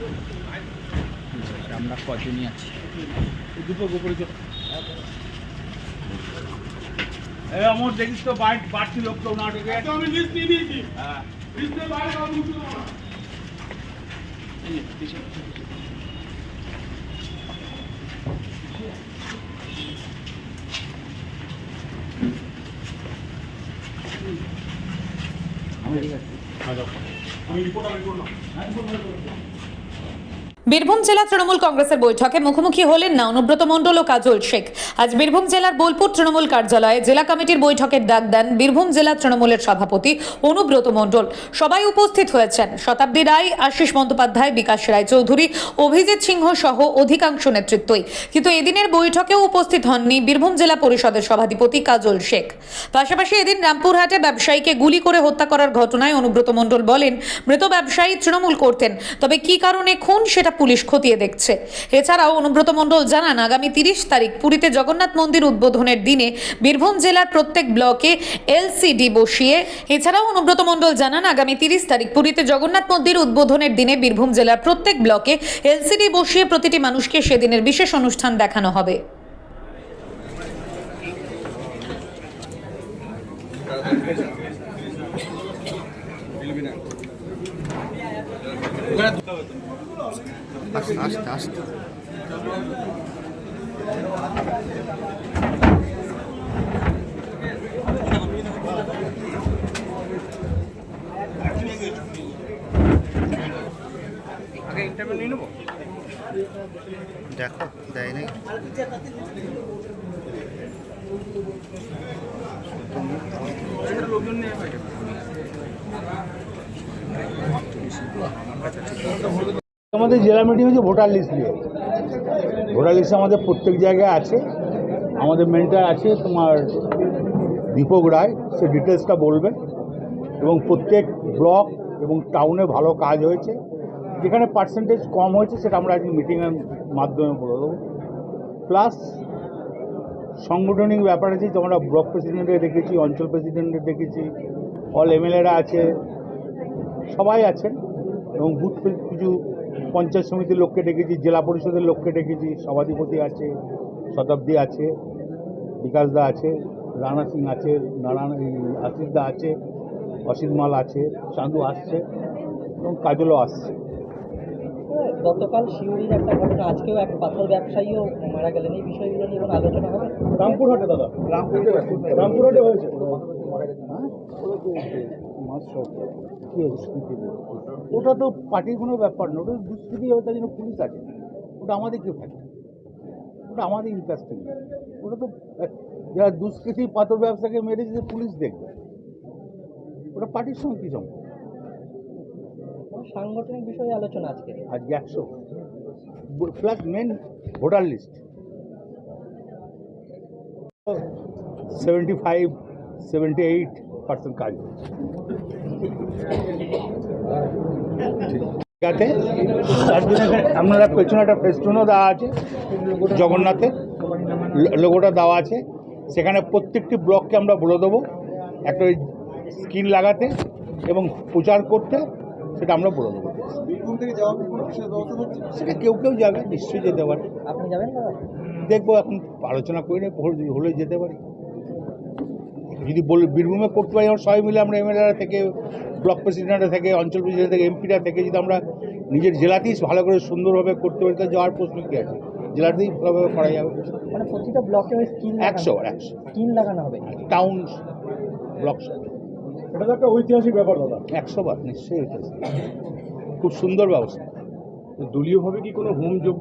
আচ্ছা, আমরা কজনই আছি? দুটো গোপরে আমার দেখিস তো বাড়তি লোক তো নাটকে আমি লিস্ট দিয়ে দিয়েছি। হ্যাঁ। লিস্টে বাইরে। আমি রিপোর্ট আমি করলাম। বীরভূম জেলা তৃণমূল কংগ্রেসের বৈঠকে মুখোমুখি হলেন না অনুব্রত মণ্ডল ও কাজল শেখ। আজ বীরভূম জেলার বোলপুর তৃণমূল কার্যালয়ে জেলা কমিটির বৈঠকের ডাক দেন বীরভূম জেলা তৃণমূলের সভাপতি অনুব্রত মণ্ডল। সবাই উপস্থিত হয়েছেন। শতাব্দী রায়, আশিস বন্দ্যোপাধ্যায়, বিকাশ রায় চৌধুরী, অভিজিৎ সিংহ সহ অধিকাংশ নেতৃত্বই। কিন্তু এদিনের বৈঠকেও উপস্থিত হননি বীরভূম জেলা পরিষদের সভাধিপতি কাজল শেখ। পাশাপাশি এদিন রামপুরহাটে ব্যবসায়ীকে গুলি করে হত্যা করার ঘটনায় অনুব্রত মণ্ডল বলেন, মৃত ব্যবসায়ী তৃণমূল করতেন। তবে কি কারণে খুন সেটা পুলিশ খতিয়ে দেখছে। এছাড়াও অনুব্রত মণ্ডল জানান, আগামী তিরিশ তারিখ পুরীতে জগন্নাথ মন্দির উদ্বোধনের দিনে বীরভূম জেলার প্রত্যেক ব্লকে এলসিডি বসিয়ে, এছাড়াও অনুব্রত মণ্ডল জানান, আগামী তিরিশ তারিখ পুরীতে জগন্নাথ মন্দির উদ্বোধনের দিনে বীরভূম জেলার প্রত্যেক ব্লকে এলসিডি বসিয়ে প্রতিটি মানুষকে সেদিনের বিশেষ অনুষ্ঠান দেখানো হবে। দেখো দেয় নাকি লোকজন নিয়ে আমাদের জেলা মিটিং হচ্ছে ভোটার লিস্ট নিয়ে। ভোটার লিস্ট আমাদের প্রত্যেক জায়গায় আছে। আমাদের মেনটা আছে তোমার দীপক রায়। সে ডিটেলসটা বলবে এবং প্রত্যেক ব্লক এবং টাউনে ভালো কাজ হয়েছে। যেখানে পার্সেন্টেজ কম হয়েছে সেটা আমরা আজকে মিটিংয়ের মাধ্যমে বলে দেবো। প্লাস সাংগঠনিক ব্যাপার আছে তোমরা ব্লক প্রেসিডেন্টে দেখেছি, অঞ্চল প্রেসিডেন্টে দেখেছি অল এমএলএরা আছে, সবাই আছেন। এবং বুথ কিছু পঞ্চায়েত সমিতির লোককে ডেকেছি, জেলা পরিষদের লোককে ডেকেছি, সভাধিপতি আছে, শতাব্দী আছে বিকাশদা আছে, রানা সিং আছে, নারায়ণ আশিসদা আছে, অসিত মাল আছে চাঁদু আসছে এবং কাজলও আসছে। গতকাল শিউরির একটা ঘটনা আজকেও এক পাথর ব্যবসায়ীও মারা গেলেন। এই বিষয়গুলো নিয়ে কোনো আলোচনা হবে? রামপুরহাটে দাদা। রামপুরহাটে রামপুরহাটে হয়েছে। কি দুষ্কৃতি ওটা তো পার্টির কোনো ব্যাপার না। ওটা দুষ্কৃতি হবে তার জন্য পুলিশ আছে। ওটা আমাদের কেউ থাকে ওটা আমাদের ইন্টারেস্টিং ওটা তো যারা দুষ্কৃতি পাথর ব্যবসাকে মেরেছে পুলিশ দেখবে। ওটা পার্টির সঙ্গে কী সম্পর্ক? সাংগঠনিক বিষয়ে আলোচনা আজকে। আজকে একশো। Plus main voter list. Seventy five, seventy eight percent কাজ আছে? তার আপনারা পেছনে একটা ফেস্টুনও দেওয়া আছে, জগন্নাথের। লোগোটা দেওয়া আছে। সেখানে প্রত্যেকটি ব্লককে আমরা বলে দেবো। একটা ওই স্ক্রিন লাগাতে এবং প্রচার করতে সেটা আমরা বলে দেবো সেটা কেউ কেউ যাবে নিশ্চয়ই যেতে পারে। আপনি যাবেন দেখব এখন আলোচনা করে নেই হলে যেতে পারি। যদি বল বীরভূমে করতে পারি আমরা সবাই মিলে আমরা এমএলএরা থেকে ব্লক প্রেসিডেন্টরা থেকে অঞ্চল প্রেসিডেন্ট থেকে এমপিরা থেকে যদি আমরা নিজের জেলাতেই ভালো করে সুন্দরভাবে করতে পারি তাহলে যাওয়ার প্রশ্ন কী আছে? জেলাতেই ভালোভাবে করা যাবে। মানে প্রতিটা ব্লকে স্কিল একশো একশো স্কিল লাগানো হবে। টাউন ব্লক এটা তো একটা ঐতিহাসিক ব্যাপার, দাদা। একশো বার, নিশ্চয়ই খুব সুন্দর ব্যবস্থা। দলীয়ভাবে কি কোনো হোম যোগ্য